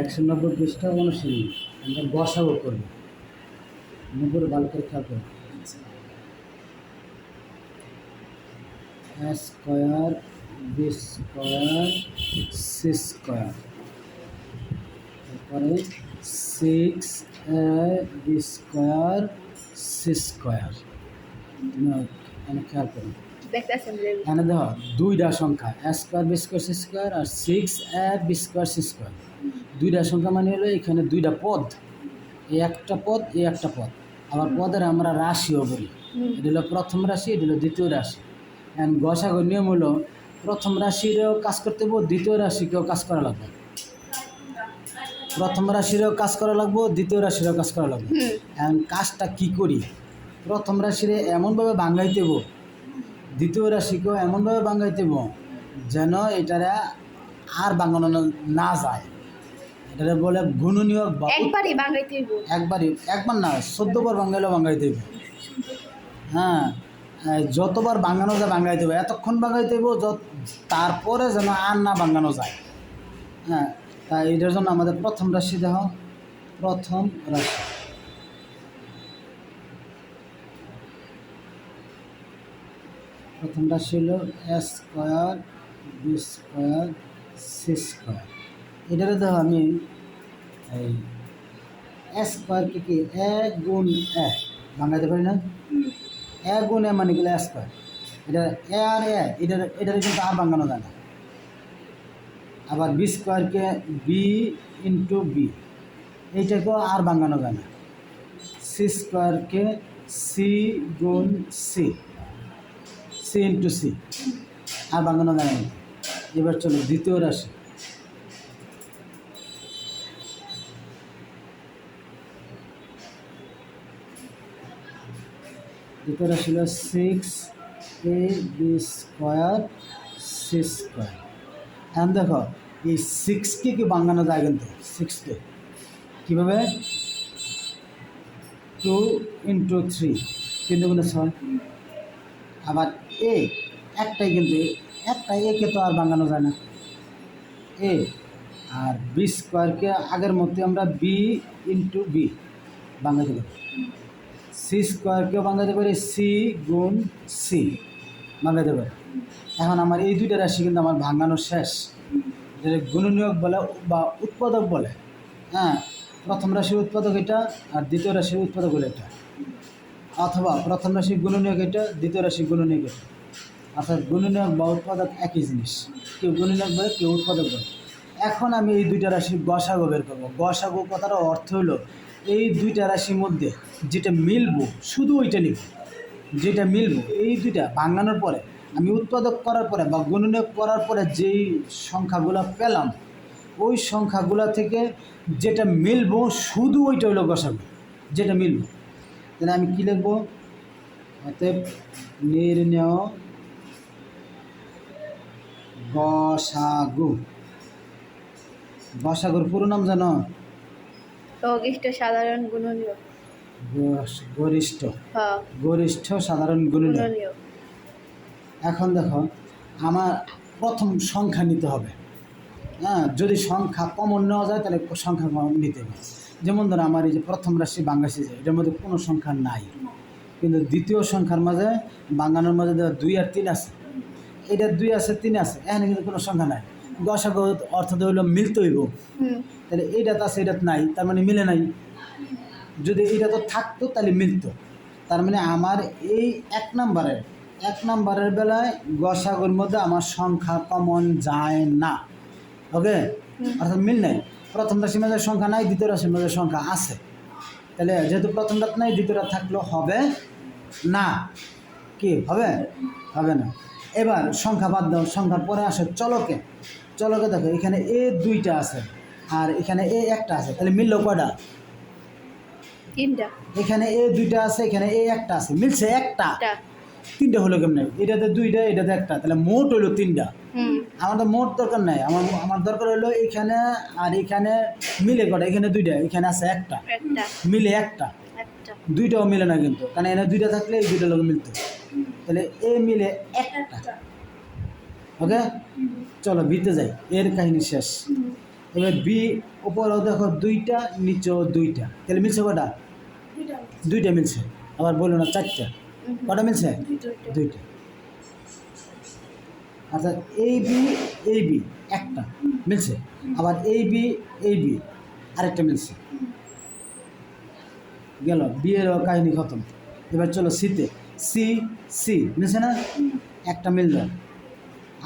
একশো নব্বই পৃষ্ঠা অনুশীলনী। আমরা বসাবো করব নব্বই ভালো করে করব square B square C square. তারপরে six A B square C square. তুমি খেয়াল করো। দেখতেছেন এখানে দেখো দুইটা সংখ্যা square B square C square R six A B square C square. দুইটা সংখ্যা মানে হলো এখানে দুইটা পদ। এই একটা পদ এই একটা পদ। আবার পদের আমরা রাশিও বলি। এটা হলো প্রথম রাশি এটা হলো দ্বিতীয় রাশি। এখন গসাগর নিয়ম হলো প্রথম রাশিরও কাজ করতে হব দ্বিতীয় রাশিকেও কাজ করা লাগবে। প্রথম রাশিরও কাজ করা লাগবো দ্বিতীয় রাশিরও কাজ করা লাগবে। এখন কাজটা কি করি? প্রথম রাশিরে এমনভাবে বাঙ্গাইতে হব দ্বিতীয় রাশিকেও এমনভাবে বাঙ্গাইতে হব যেন এটারা আর বাঙ্গানো না- না যায়। এটারে বলে গুণনীয়ক একবারই একবার না চোদ্দবার বাঙ্গাইতে হইব হ্যাঁ এই যতবার বাঙ্গানো যায় বাঙ্গাইতে হবে এতক্ষণ হইব যত তারপরে যেন আর না বাঙ্গানো যায়। হ্যাঁ তাই এটার জন্য আমাদের প্রথম রাশি দেহ প্রথম রাশি। প্রথম রাশি হলো A square B square C square. এটারে দেখো আমি এই এ স্কোয়ারকে কি এ গুণ এ বাংলাতে পারি না? এ গুণ এ মানে গেলে স্কোয়ার এটা এ আর এ এটার এটার কিন্তু আর বাঙ্গানো যায় না। আবার বি স্কোয়ারকে বি ইন্টু বি এইটাকেও আর বাঙ্গানো যায় না। সি স্কোয়ারকে সি গুণ সি সি ইন্টু সি আর বাঙ্গানো যায় না। এবার চলো দ্বিতীয় রাশি। রাশি হলো six A B square C square এখন দেখো, এই সিক্সকে কি বাঙানো যায় কিন্তু? সিক্সকে কীভাবে? টু ইন্টু থ্রি তিন দুগুণে ছয়। আবার এ একটাই কিন্তু একটা একে তো আর বাঙানো যায় না। এ আর বি স্কোয়ারকে আগের মধ্যে আমরা বি ইন্টু বি বাঙ্গাতে পারি সি স্কোয়ারকেও বাঙ্গাতে পারি? সি গুণ সি বাঙ্গাতে পারি। এখন আমার এই দুইটা রাশি কিন্তু আমার ভাঙানো শেষ। যেটা গুণনীয়ক বলে বা উৎপাদক বলে। হ্যাঁ প্রথম রাশির উৎপাদক এটা আর দ্বিতীয় রাশির উৎপাদক হলো এটা। অথবা প্রথম রাশির গুণনীয়ক এটা, দ্বিতীয় রাশির গুণনীয়ক এটা। অর্থাৎ গুণনীয়ক বা উৎপাদক একই জিনিস। কেউ গুণনীয়ক বলে, কেউ উৎপাদক বলে। এখন আমি এই দুইটা রাশির গসাগো বের করব। গসাগো কথার অর্থ হলো এই দুইটা রাশির মধ্যে যেটা মিলবো, শুধু ওইটা নিব যেটা মিলবো, এই দুইটা ভাঙানোর পরে, আমি উৎপাদক করার পরে বা গুণনীয়ক করার পরে যেই সংখ্যাগুলো পেলাম, ওই সংখ্যাগুলো থেকে যেটা মিলবো, শুধু ওইটা হলো গসাগো, যেটা মিলবো। তাহলে আমি কী লিখব? অতএব নির্ণয় গসাগু। গসাগুর পুরো নাম জানো? অগিষ্ট সাধারণ গুণনীয় গরিষ্ঠ। হ্যাঁ। গরিষ্ঠ সাধারণ গুণনীয়। এখন দেখো আমার প্রথম সংখ্যা নিতে হবে। হ্যাঁ যদি সংখ্যা কমন নেওয়া যায় তাহলে সংখ্যা নিতে হবে। যেমন ধরো আমার এই যে প্রথম রাশি বাঙ্গাসি যে এটার মধ্যে কোনো সংখ্যা নাই। কিন্তু দ্বিতীয় সংখ্যার মাঝে বাঙ্গানোর মাঝে দুই আর তিন আছে। এটা দুই আছে তিন আছে এখানে কিন্তু কোনো সংখ্যা নাই। গসাগ অর্থ হইল মিলতে হইব তাহলে এইটা তো আছে এটা নাই তার মানে মিলে নাই। যদি এটা তো থাকতো তাহলে মিলতো। তার মানে আমার এই এক নাম্বারের এক নাম্বারের বেলায় গসাগুর মধ্যে আমার সংখ্যা কমন যায় না। ওকে? অর্থাৎ মিল নেই। প্রথম রাশির মাঝে সংখ্যা নাই দ্বিতীয় রাশির মাঝে সংখ্যা আছে। তাহলে যেহেতু প্রথম রাত নাই দ্বিতীয় রাত থাকলেও হবে না। কি? হবে? হবে না। এবার সংখ্যা বাদ দাও সংখ্যার পরে আসে চলকে। চলকে দেখো এখানে এ দুইটা আছে আর এখানে এ একটা আছে। তাহলে মিললো কয়টা? তিনটা। এখানে এ দুইটা আছে এখানে এ একটা আছে। মিলছে একটা? তিনটা হলো কেমনে? এটাতে দুইটা এটাতে একটা। তাহলে মোট হলো তিনটা। আমার তো মোট দরকার নাই। আমার আমার দরকার হলো এখানে আর এখানে মিলে কটা? এখানে দুইটা এখানে আছে একটা। মিলে একটা। একটা। দুইটাও মিলে না কিন্তু। কারণ এখানে দুইটা থাকলে এই দুইটা লোক মিলতো। তাহলে এ মিলে একটা। ওকে? চলো ভিতে যাই। এর কাহিনী শেষ। এবার বি উপরেও দেখো দুইটা নিচেও দুইটা। তাহলে মিলছে কটা? দুইটা মিলছে। আবার বলল না চারটা। কটা মিলছে? দুইটা দুইটা। অর্থাৎ এই বি এই বি একটা। মিলছে? আবার এই বি এই বি আরেকটা মিলছে। গেল বিয়েরও কাহিনী খতম। এবার চলো সিতে সি সি মিলছে না? একটা মিলল।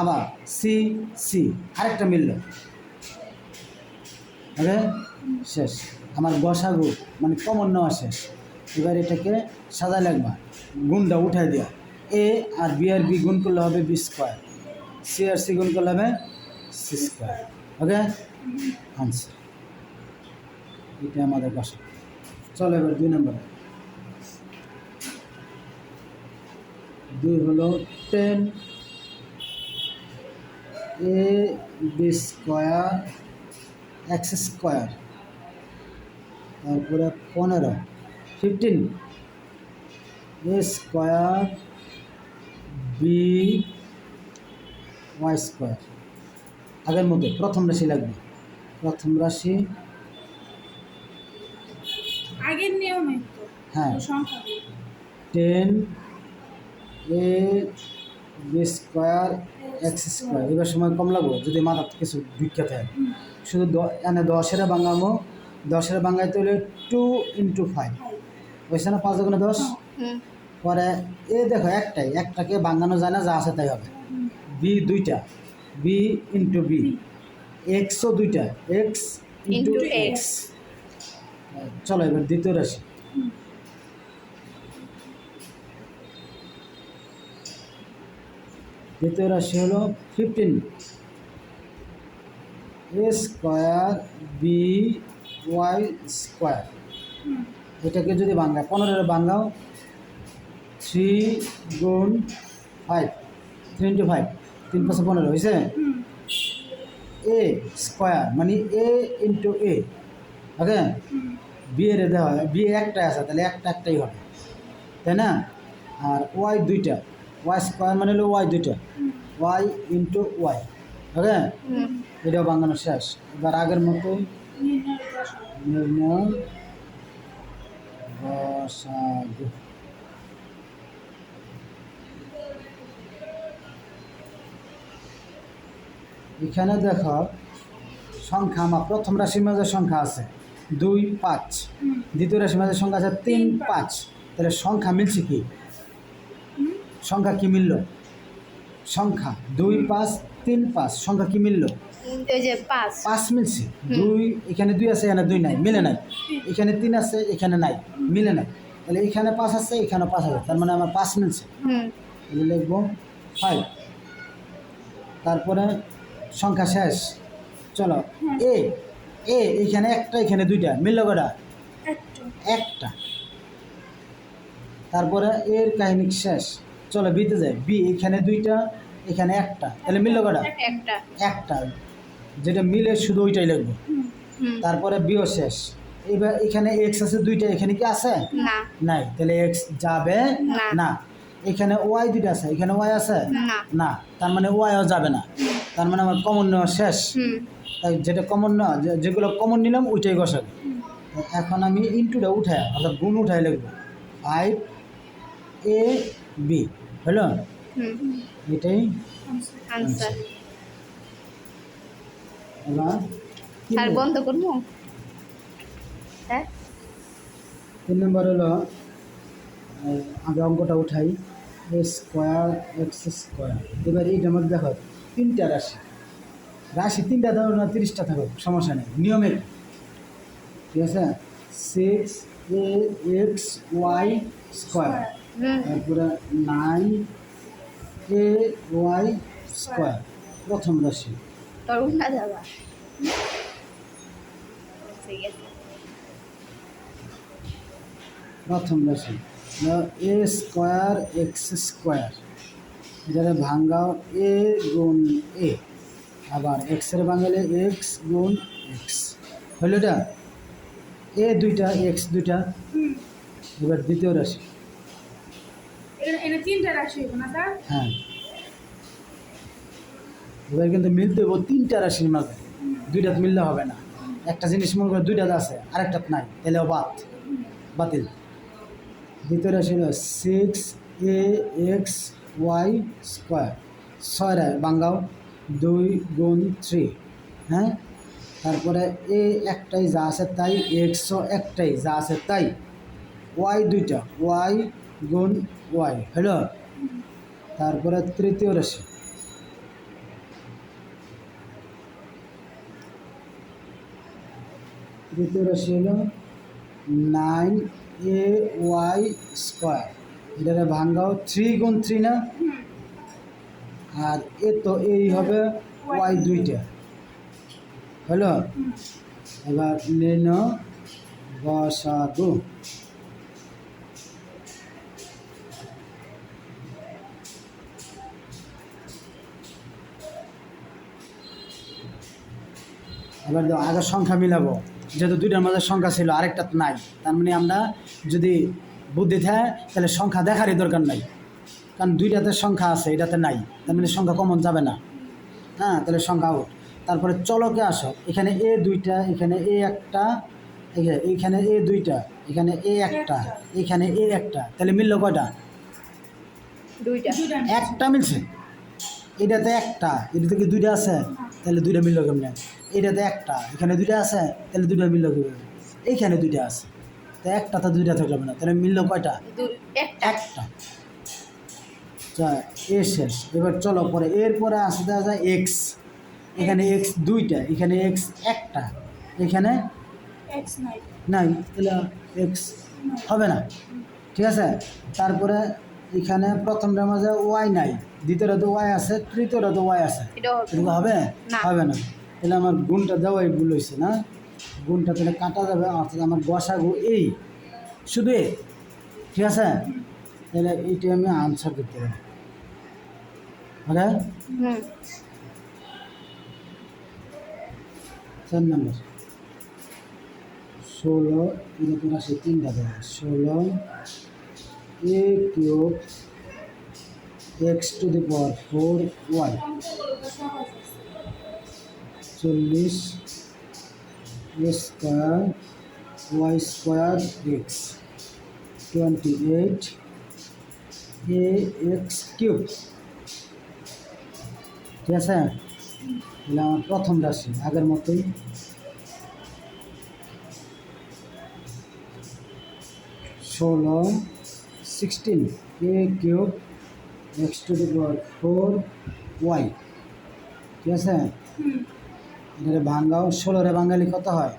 আবার সি সি আরেকটা মিলল। ওকে শেষ। আমার গসাগু মানে কমন নেওয়া শেষ। এবার এটাকে সাদা লাগবা। গুণটা উঠাই দেওয়া এ আর বি আর বি গুণ করলে হবে বি স্কোয়ার। সি আর সি গুণ করলে হবে সি স্কোয়ার। ওকে? আনসার এটা আমাদের গসা চলো এবার দুই নম্বর। দুই হলো ten A B square X square তারপরে পনেরো। Fifteen. A square B Y square. আগের মধ্যে প্রথম রাশি লাগবে। প্রথম রাশি আগের নিয়মে হ্যাঁ। Ten A B square X square এবার সময় কম লাগবো যদি মাথার কিছু ভিক্ষা থাকে শুধু এনে দশের বাঙামো দশের বাঙাইতে হলে টু ইন্টু ফাইভ বুঝছে না পাঁচ দোকানে দশ? পরে এ দেখো একটাই একটাকে বাঙানো যায় না যা আছে তাই হবে। বি দুইটা বি ইন্টু বি এক্সও দুইটা এক্স ইন্টু এক্স চলো এবার দ্বিতীয় রাশি। দ্বিতীয় রাশি হলো fifteen A square B Y square এটাকে যদি বাংলায় পনেরো বাংলাও থ্রি গুণ ফাইভ থ্রি ইন্টু ফাইভ তিন পাঁচশো পনেরো, হয়েছে? এ স্কোয়ার মানে এ ইন্টু এ ওকে? হুম বি দেওয়া হয় বি একটা আছে, তাহলে একটা একটাই হবে, তাই না? আর ওয়াই দুইটা ওয়াই স্কোয়ার মানে হলো ওয়াই দুইটা। ওয়াই ইন্টু ওয়াই ওকে এটাও বাঙানো শেষ। এবার আগের দশা এখানে দেখো, সংখ্যা আমার প্রথম রাশির মাঝে সংখ্যা আছে দুই, পাঁচ। দ্বিতীয় রাশির মাঝে সংখ্যা আছে তিন, পাঁচ। তাহলে সংখ্যা মিলছে কি? সংখ্যা কি মিলল? সংখ্যা দুই পাঁচ তিন পাঁচ সংখ্যা কি মিলল? এই যে পাঁচ। পাঁচ মিলছে। দুই এখানে দুই আছে এখানে দুই নাই মিলে নাই। এখানে তিন আছে এখানে নাই মিলে নাই। তাহলে এখানে পাঁচ আছে এখানে পাঁচ আছে তার মানে আমার পাঁচ মিলছে। লিখব ফাইভ তারপরে সংখ্যা শেষ। চলো এ এ এখানে একটা এখানে দুইটা মিলল কটা? একটা। একটা। তারপরে এর কাহিনী শেষ। চলো বিতে যায় বি এখানে দুইটা এখানে একটা। তাহলে মিলল কটা? একটা একটা। যেটা মিলে শুধু ওইটাই লাগবে। তারপরে বিও শেষ। এবার এখানে এক্স আছে দুইটা এখানে কি আছে? না। নাই। তাহলে এক্স যাবে? না। না। এখানে ওয়াই দুইটা আছে। এখানে ওয়াই আছে? না। না। তার মানে ওয়াইও যাবে না। তার মানে আমার কমন নেওয়া শেষ। তাই যেটা কমন নেওয়া যেগুলো কমন নিলাম ওইটাই বসাবে। এখন আমি ইন্টুটা উঠায় অর্থাৎ গুণ উঠাই লিখব। ফাইভ এ বি হলো? এটাই? আনসার এবার আর বন্ধ করব? হ্যাঁ? তিন নম্বর হলো আগে অঙ্কটা উঠাই। এ স্কোয়ার এক্স স্কোয়ার এবার এইটার মধ্যে দেখো তিনটা রাশি। রাশি তিনটা ধরো না তিরিশটা থাকো সমস্যা নেই নিয়মে। ঠিক আছে? Six A X Y square তারপরে নাইন এ ওয়াই স্কোয়ার প্রথম রাশি। প্রথম রাশি এ স্কোয়ার এক্স স্কোয়ার এটারে ভাঙ্গাও এ গুণ এ আবার এক্সের বাঙালি এক্স গুণ এক্স হইল এটা? এ দুইটা এক্স দুইটা। এবার দ্বিতীয় রাশি। হ্যাঁ। এবার কিন্তু মিলতে হইব তিনটা রাশির মাঝে। দুইটাত মিললে হবে না। একটা জিনিস মনে করে দুইটাতে আছে, আরেকটাত নাই। তাহলেও বাদ। বাতিল। দ্বিতীয় রাশি হলো six A X Y square ছয় রায় বাঙ্গাও। দুই গুণ থ্রি হ্যাঁ? তারপরে এ একটাই যা আছে তাই এক্সও একটাই যা আছে তাই। ওয়াই দুইটা। ওয়াই গুণ ওয়াই হলো তারপরে তৃতীয় রাশি। তৃতীয় রাশি হলো নাইন এ ওয়াই স্কোয়ার। এটারে ভাঙ্গাও থ্রি গুণ থ্রি না? আর এ তো এই হবে ওয়াই দুইটা। হলো এবার নির্ণ বসাগু এবার আগের সংখ্যা মিলাবো। যেহেতু দুইটার মাঝে সংখ্যা ছিল আরেকটা তো নাই। তার মানে আমরা যদি বুদ্ধি থাকে তাহলে সংখ্যা দেখারই দরকার নাই। কারণ দুইটাতে সংখ্যা আছে এটাতে নাই। তার মানে সংখ্যা কমন যাবে না। হ্যাঁ তাহলে সংখ্যা আউট তারপরে চলকে আসো। এখানে এ দুইটা এখানে এ একটা এখানে- এইখানে এ দুইটা এখানে এ একটা এখানে এ একটা। তাহলে মিলল কয়টা? একটা মিলছে। এটাতে একটা এটাতে কি দুইটা আছে? তাহলে দুইটা মিললো কেমনে? এটাতে একটা এখানে দুইটা আছে তাহলে দুইটা মিললো কেমনে এইখানে দুইটা আছে তো একটা তো দুইটা থাকলে না তাহলে মিললো কয়টা? একটা। এ শেষ। এবার চলো পরে এরপরে আসে দেখা যায় এক্স এখানে এক্স দুইটা এখানে এক্স একটা এখানে এক্স নাই। তাহলে এক্স হবে না। ঠিক আছে? তারপরে এখানে প্রথমটার মাঝে ওয়াই নাই দ্বিতীয়টা তো ওয়াই আছে তৃতীয়টা তো ওয়াই আছে। হবে। এটা হবে না। তাহলে আমার গুণটা দেওয়াই ভুল হয়েছে না? গুণটা তাহলে কাটা যাবে অর্থাৎ আমার গসাগু এই। শুধু এ ঠিক আছে? তাহলে এইটা আমি আনসার করতে পারি। হুম। চার নম্বর। ষোলো এরকম আসে তিনটা দেবে ষোলো A cube X to the power four Y. চল্লিশ square Y square X twenty eight A X cube. ঠিক আছে? তাহলে আমার প্রথম রাশি, আগের মতোই। ষোলো sixteen A cube, X to the four Y. ঠিক আছে? এটাকে ভাঙ্গাও ষোলোরে বাঙালি কত হয়?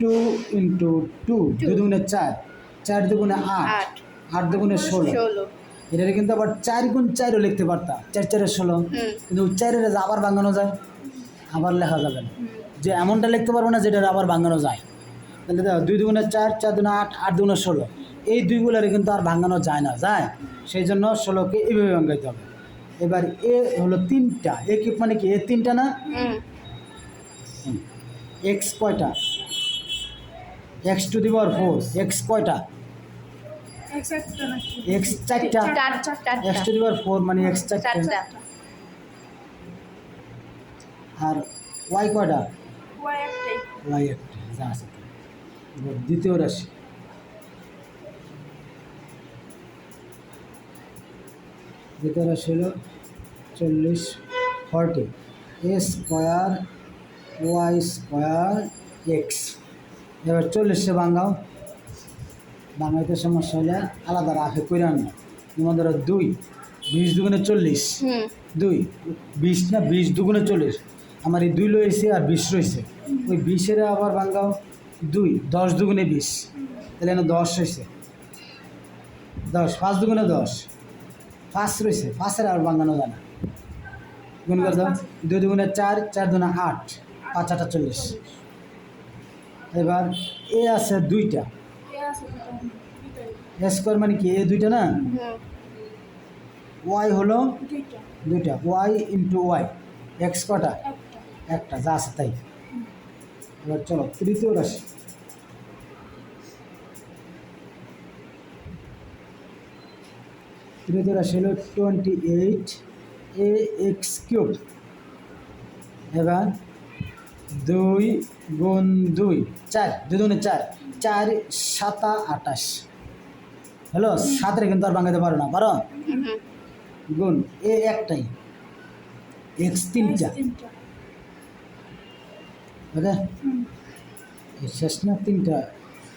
টু ইন্টু টু দুই দুগুণে চার চার দুগুণে আট আট। দুগুণে ষোলো। ষোলো। এটারে কিন্তু আবার চার গুণ চারও লিখতে পারতাম চার চারে ষোলো। কিন্তু চারের আবার ভাঙানো যায় আবার লেখা যাবে না। যে এমনটা লিখতে পারব না যেটা আবার ভাঙানো যায়। তাহলে দেখো দুই দুগুণে চার চার দুগুণে আট আট দুগুণে ষোলো। এই দুইগুলোরে কিন্তু আর ভাঙানো যায় না যায়? সেই জন্য ষোলোকে এইভাবে ভাঙাইতে হবে। এবার এ হলো তিনটা। এ কি মানে কি? এ তিনটা না? এক্স কয়টা? X to the power four. X কয়টা? এক্স চারটা। X to the power four মানে এক্স চারটা। আর ওয়াই কয়টা? ওয়াই একটা যা আছে। দ্বিতীয় রাশি। দ্বিতীয় ছিল চল্লিশ forty. A square Y square X. এবার চল্লিশে বাঙ্গাও। বাঙাইতে সমস্যা হলে আলাদা রাখে আনব যেমন ধরো দুই। বিশ দুগুণে চল্লিশ। দুই। বিশ না বিশ দুগুণে চল্লিশ। আমার এই দুই রয়েছে আর বিশ রয়েছে ওই বিশের আবার ভাঙ্গাও দুই। দশ দুগুণে বিশ। তাহলে এখানে দশ রয়েছে দশ পাঁচ দুগুণে দশ। পাঁচ রয়েছে, পাঁচের আর ভাঙানো যায় না গুণ করে দাও, দুই দুগুণে চার চার দুগুণে আট, পাঁচ, আটা চল্লিশ। এবার এ আছে দুইটা। এ স্কোয়ার মানে কি? এ দুইটা না? ওয়াই হলো দুইটা। ওয়াই ইন্টু ওয়াই, এক্স কটা? একটা, যা আছে তাই। এবার চলো, তৃতীয় রাশি। রাশি হলো twenty eight A X cube এবার দুই গুণ দুই চার দুগুণে চার চার সাতা আটাশ হ্যালো সাতের কিন্তু আর ভাঙাতে পারো না পারো? গুণ এ একটাই। এক্স তিনটা। ওকে? শেষ না তিনটা।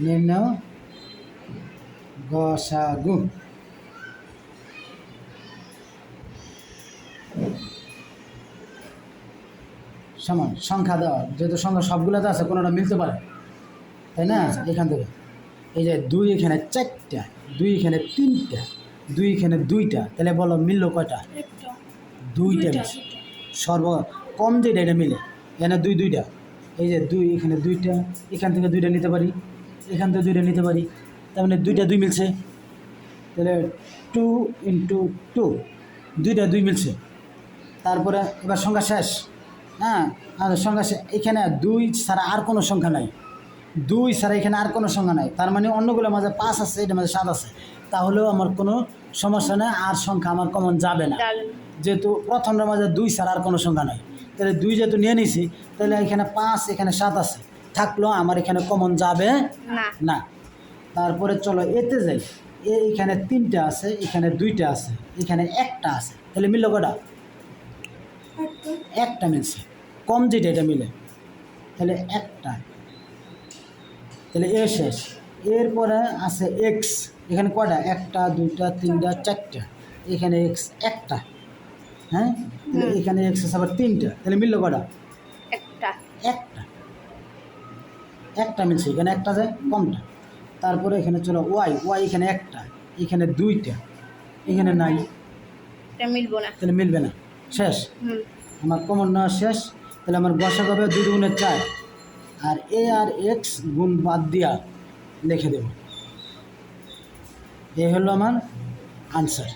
নিয়ে নাও। গসাগু সমান সংখ্যা দেওয়া। যেহেতু সংখ্যা সবগুলোতে আছে কোনোটা মিলতে পারে। তাই না? এখান থেকে। এই যে দুই এখানে চারটা দুই এখানে তিনটা দুই এখানে দুইটা তাহলে বলো মিললো কয়টা? দুইটা মিলছে সর্ব কম যেটা এটা মিলে এখানে দুই দুইটা। এই যে দুই এখানে দুইটা এখান থেকে দুইটা নিতে পারি এখান থেকে দুইটা নিতে পারি তার মানে দুইটা দুই মিলছে। তাহলে টু ইন্টু টু দুইটা দুই মিলছে। তারপরে এবার সংখ্যা শেষ। হ্যাঁ আর সংখ্যা এখানে দুই ছাড়া আর কোনো সংখ্যা নাই। দুই ছাড়া এখানে আর কোনো সংখ্যা নাই। তার মানে অন্যগুলোর মাঝে পাঁচ আছে এটার মাঝে সাত আছে। তাহলেও আমার কোনো সমস্যা নেই আর সংখ্যা আমার কমন যাবে না। যেহেতু প্রথমটার মাঝে দুই ছাড়া আর কোনো সংখ্যা নাই। তাহলে দুই যেহেতু নিয়ে নিছি তাহলে এখানে পাঁচ এখানে সাত আছে। থাকলেও আমার এখানে কমন যাবে না। তারপরে চলো এতে যাই। এ এখানে তিনটা আছে এখানে দুইটা আছে এখানে একটা আছে। তাহলে মিলল কটা? একটা মিলছে। কম যেটা এটা মিলে তাহলে একটা। তাহলে এ শেষ। এরপরে আছে এক্স এখানে কটা একটা দুইটা তিনটা চারটা। এখানে এক্স একটা। হ্যাঁ। এখানে এক্স আছে আবার তিনটা। তাহলে মিলল কটা একটা। একটা। একটা মিলছে। এখানে একটা যায় কমটা। তারপরে এখানে চলো ওয়াই ওয়াই এখানে একটা। এখানে দুইটা। এখানে নাই। মিলবো না। তাহলে মিলবে না। শেষ? আমার কমন নেওয়া শেষ। তাহলে আমার বসা হবে দুই গুণে চার। আর এ আর এক্স গুণ বাদ দিয়া লিখে দেব। এই হলো আমার আনসার